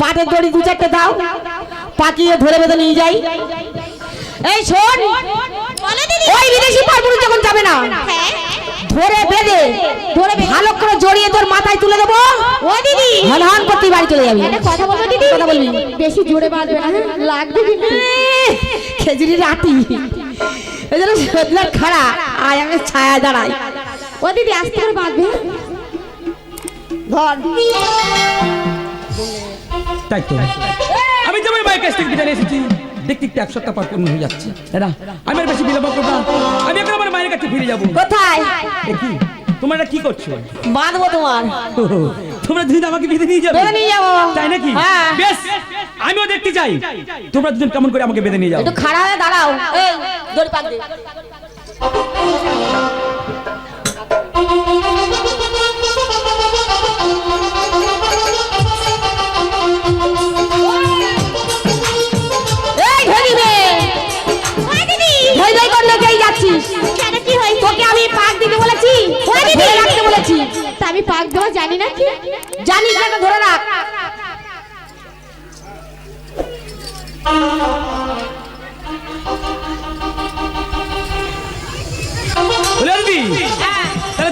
পাটের দড়ি দু চারটে দাও পাকিয়ে ধরে বেঁধে নিয়ে যাই। এই শোন ওই বিদেশি পারপুরুষ যখন যাবে না ধরে বেঁধে ধরে ভালো করে জড়িয়ে তোর মাথায় তুলে দেবো। ও দিদি। হন হন করতে বাড়ি চলে যাবি। কথা বলব দিদি। কথা বলবি বেশি জোরে বাঁধবে না? লাগবে কিন্তু। এহ, খেজুরির আটি এই জন্য সজনার খাড়া আয় আমি ছায়া দাঁড়াই। ও দিদি আস্তে করে বাঁধবে। ধর। তাই তো। আমি তোমার মায়ের কাছ থেকে বিদায় এসেছি দেখতে দেখতে এক সপ্তাহ পর পূর্ণ হয়ে যাচ্ছে। দাদা আমি আর বেশি বিলম্ব করব না। আমি এখন আমার মায়ের কাছে ফিরে যাব। কোথায়? কি তোমরা এটা কি করছ? বাঁধবো তোমার। তোমরা দুদিন আমাকে বেঁধে নিয়ে যাবে। বেঁধে নিয়ে যাব। তাই নাকি? হ্যাঁ। বেশ আমিও দেখতে চাই। তোমরা দুজন কেমন করে আমাকে বেঁধে নিয়ে যাও। একটু খাড়া হয়ে দাঁড়াও। এই দড়ি পাক দে।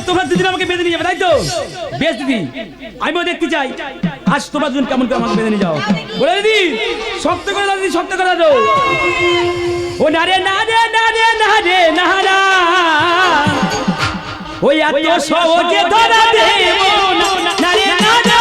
তোমরা দিদি আমাকে বেঁধে নিয়ে যাবে তাই তো? বেশ দিদি আমিও দেখতে চাই। আজ তোমরা দুজন কেমন করে আমাকে বেঁধে নিয়ে যাও। বলে দিদি শক্ত করে দাও দিদি শক্ত করে দাও। ও না রে না রে না রে না রে না না ওই এত সহজে ধরা দেব না। রে না না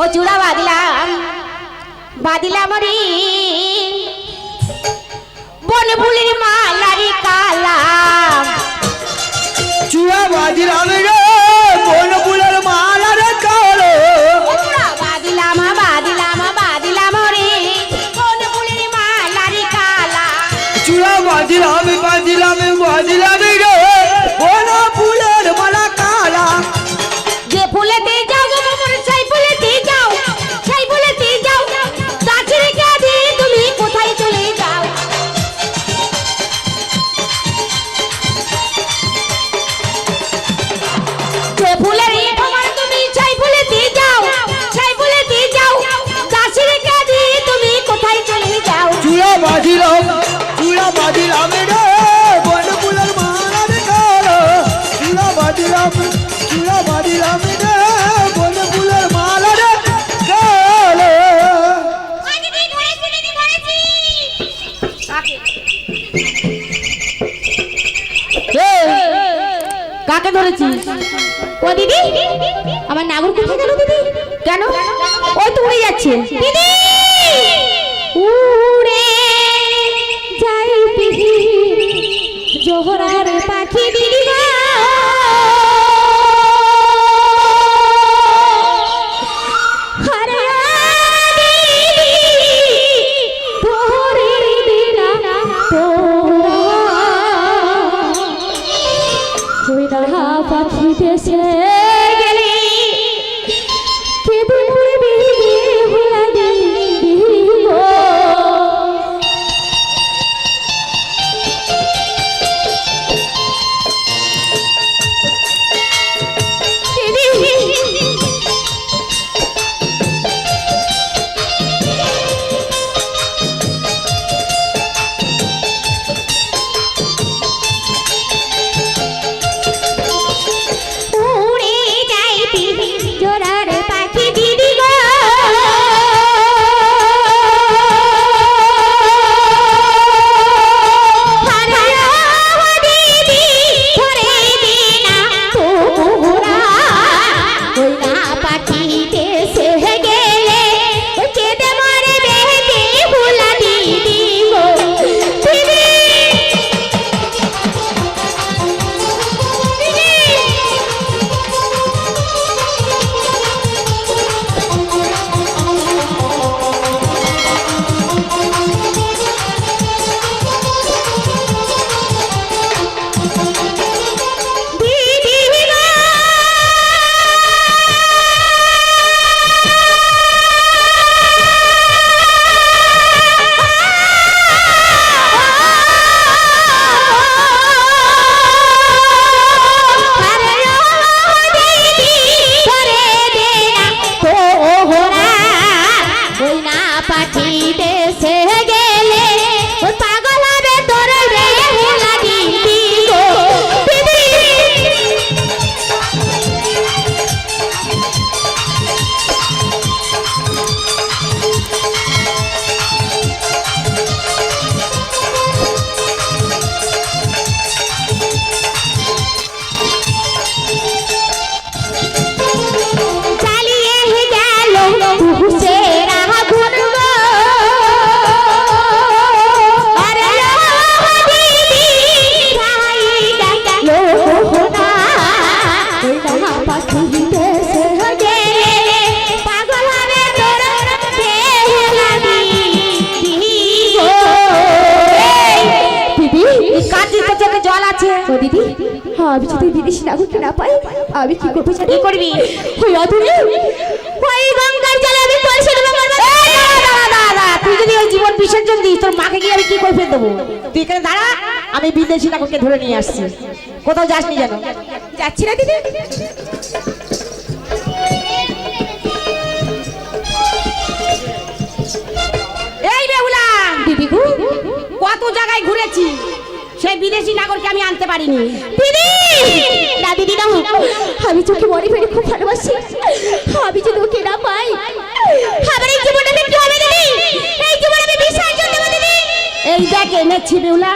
ও চূড়া বাঁধলাম বাঁধলাম রে। বন ফুলের মালারি কালাম। চূড়া বাজিলাম কাকে ধরেছিস? ও দিদি? আমার নাগর কোথায় গেল দিদি? কেন? ওই তো উড়ে যাচ্ছে। দিদি! উড়ে যাই পিহি জোহরার পাখি দিদি। পাখি দেশে আমি যদি বিদেশি নাগরকে না পাই আমি কি করব কি করবি? ওই অধুনি ওই গঙ্গার জলে আমি পয়সা দেবো। তুই যদি ওই জীবন বিসর্জন দিস তোর মাকে গিয়ে আমি কি করে ফেল দেবো? তুই এখানে দাঁড়া আমি বিদেশি নাগরকে ধরে নিয়ে আসছি। কোথাও যাসনি যেন? যাচ্ছি না দিদি। এই বেহুলা! দিদি কত জায়গায় ঘুরেছি? সেই বিদেশি নাগরকে আমি আনতে পারিনি। দিদি! না দিদি না আমি তোকে মনে ফেলে খুব ভালোবাসি। আমি যদি ওকে না পাই আমার এই জীবনটা কি হবে দিদি। এই জীবন আমি বিসর্জন দেবো দিদি। এই দেখ এনেছি বেউলা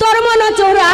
তোর মন চোরা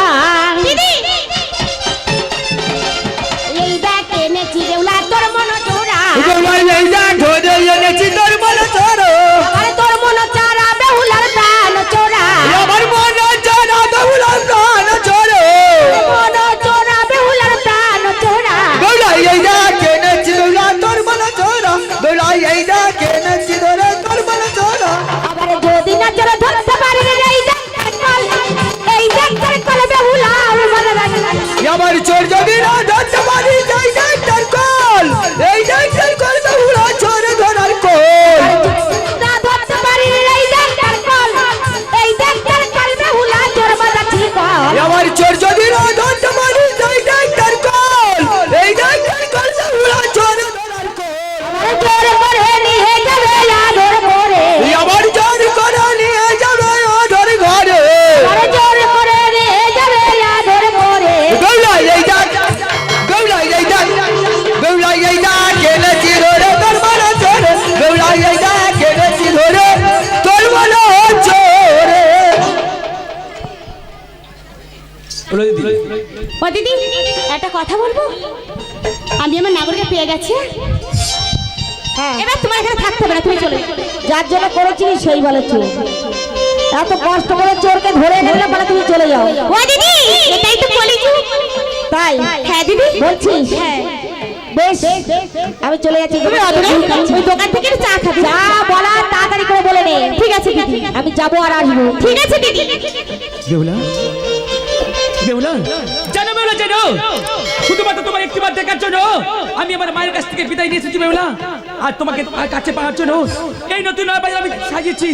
যার জন্য করেছিলি সেই বলে চোর এত কষ্ট করে চোরকে ধরে ধরে বলে তুমি চলে যাও। ও দিদি এটাই তো বলেছি তাই? হ্যাঁ দিদি। বলছিস? হ্যাঁ। বেশ আমি চলে যাচ্ছি। তুমি অদূরে ওই দোকান থেকে চা খাবে। যা বলা তাড়াতাড়ি করে বলে নে। ঠিক আছে দিদি। আমি যাব আর আসব। ঠিক আছে দিদি। বেহুলা বেহুলা জানো বেহুলা জানো। শুধুমাত্র তোমার একটিবার দেখার জন্য আমি আমার মায়ের কাছ থেকে বিদায় নিয়ে এসেছি বেহুলা আর তোমাকে কাছে পাওয়ার জন্য এই নতুন আমি সাজিয়েছি।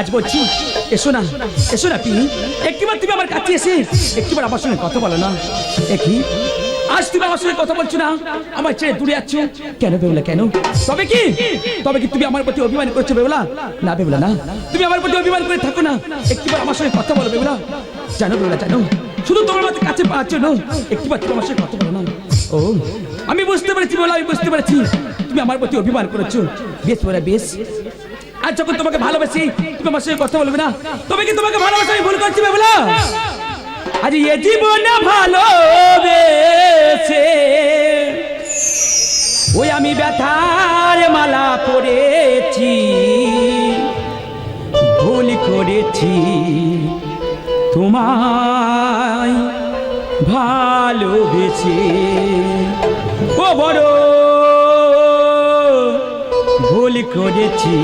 আজ বলছি, এসো না এসো না কি? একটিবার তুমি আমার কাছে এসে একটিবার আমার সঙ্গে কথা বলো না। একই আজ তুমি আমার সঙ্গে কথা বলছো না? আমার ছেড়ে দূরে যাচ্ছ কেন বেহুলা, কেন? তবে কি? তবে কি তুমি আমার প্রতি অভিমান করছ বেহুলা? না বেহুলা না। তুমি আমার প্রতি অভিমান করে থাকো না। একটিবার আমার সঙ্গে কথা বলো বেহুলা। জানো বেহুলা, জানো। শুধু তোমার মতো কাছে পাওয়ার জন্য একটিবার তুমি আমার সঙ্গে কথা বলো না। ও, আমি বুঝতে পেরেছি বেহুলা আমি বুঝতে পেরেছি। তুমি আমার প্রতি অভিমান করেছ। বেশ বেহুলা বেশ। আর যখন তোমাকে ভালোবাসি, তুমি আমার সাথে কথা বলবে না, তবে কি তোমাকে ভালোবাসা আমি ভুল করছি বেহুলা আজ এ জীবন ভালোবেসে ওই আমি ব্যথার মালা পড়েছি ভুল করেছি। তোমায় ভালোবেসে। ও বড়, ভুল করেছি,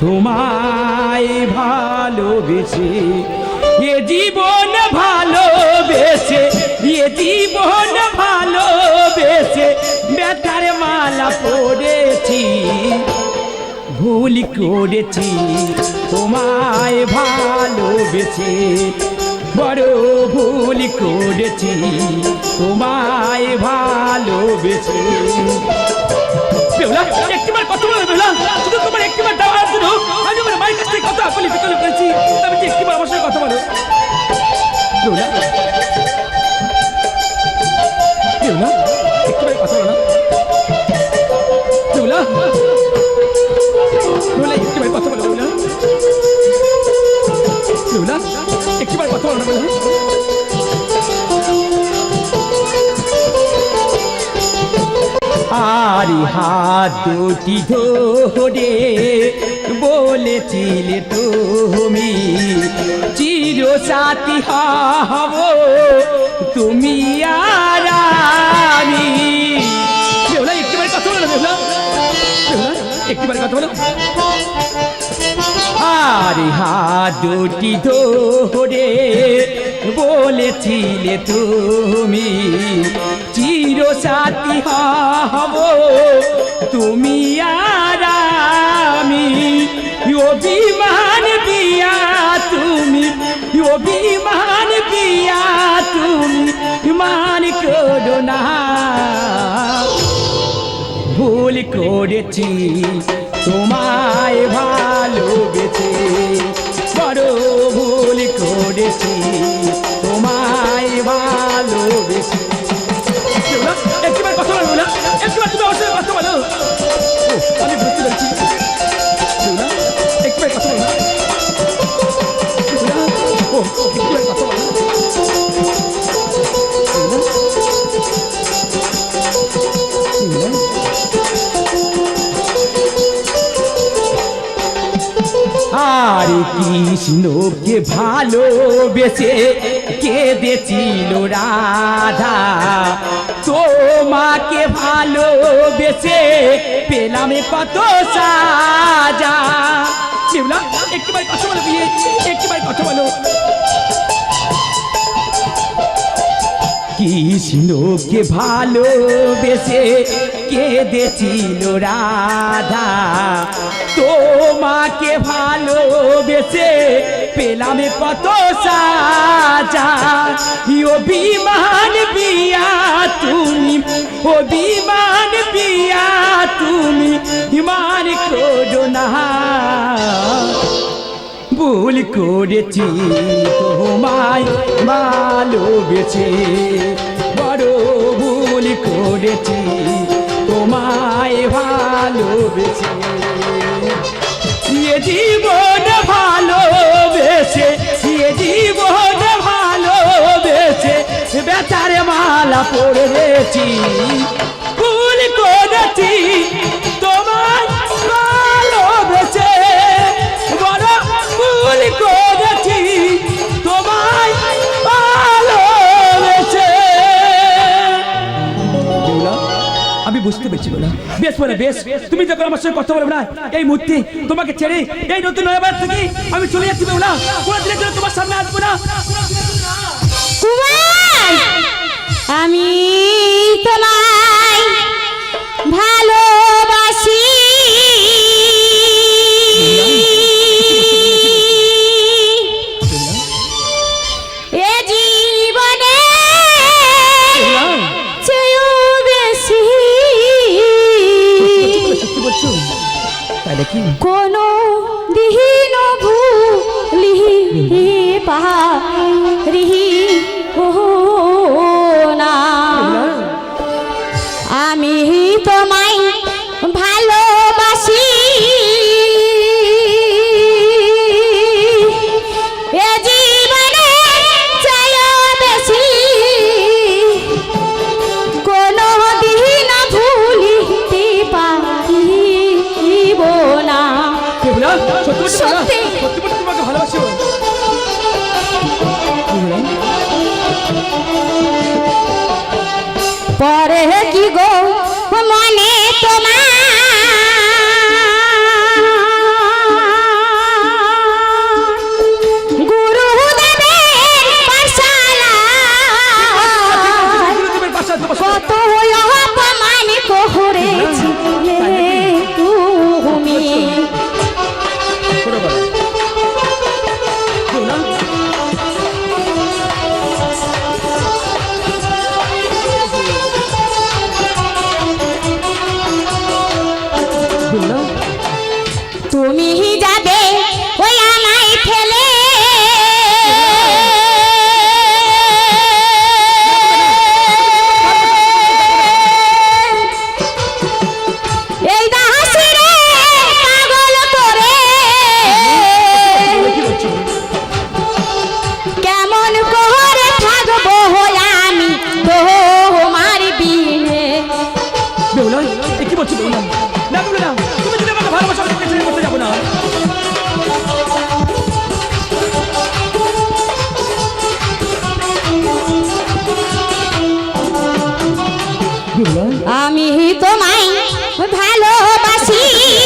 তোমায় ভালোবেসে। এ জীবন ভালোবেসে, এ জীবন ভালোবেসে বেতার মালা পড়েছি। ভুল করেছি, তোমায় ভালোবেসে। বড় ভুল করেছি, তোমায় ভালোবেসে। একটিবার কথা বলো শুধু তোমার কথা বলি বিকল্প করেছি। আমি যে একটিবার আমার কথা বলো। আর হাত দুটি ধরে বলেছিলে তুমি চির সাথী হব তুমি আর আমি। একটিবার কথা বলো একটিবার কথা বলো। আরে হাত দুটি ধরে বলেছিলে তুমি চির সাথী হব। তুমি আর আমি অভিমান দিয়া তুমি, অভিমান দিয়া তুমি মান করো না। ভুল করেছি, তোমায় ভালোবেসে আর কৃষ্ণকে ভালোবেসে কেঁদেছিল রাধা? তোমাকে ভালোবেসে পেলাম কত সাজা। শিবলা একটুবার কথা বলো বিয়ে একটুবার কথা বলো। কৃষ্ণকে ভালোবেসে কেঁদেছিল রাধা? তোমাকে ভালোবেসে পেলাম কত সাজা। অভিমান বিয়া তুমি, অভিমান বিয়া তুমি হিমান করো না। ভুল করেছি, তোমায় ভালোবেসে। বড় ভুল করেছি, তোমায় ভালোবেসে। এ জীবন ভালোবেসে, এ জীবন ভালোবেসে, বেচার মালা পড়েছি ভুল করেছি আমি বুঝতে পেরেছি বলা। বেশ বলে, বেশ। তুমি যখন আমার সঙ্গে কথা বলবে না। এই মূর্তি তোমাকে ছেড়ে এই নতুন থেকে আমি চলে যাচ্ছি বেহুলা কোনো দিনের জন্য তোমার সামনে আসব না। আমি তোমায় ভালোবাসি। তাই নাকি কোনো লিহি ভুলি পারিহি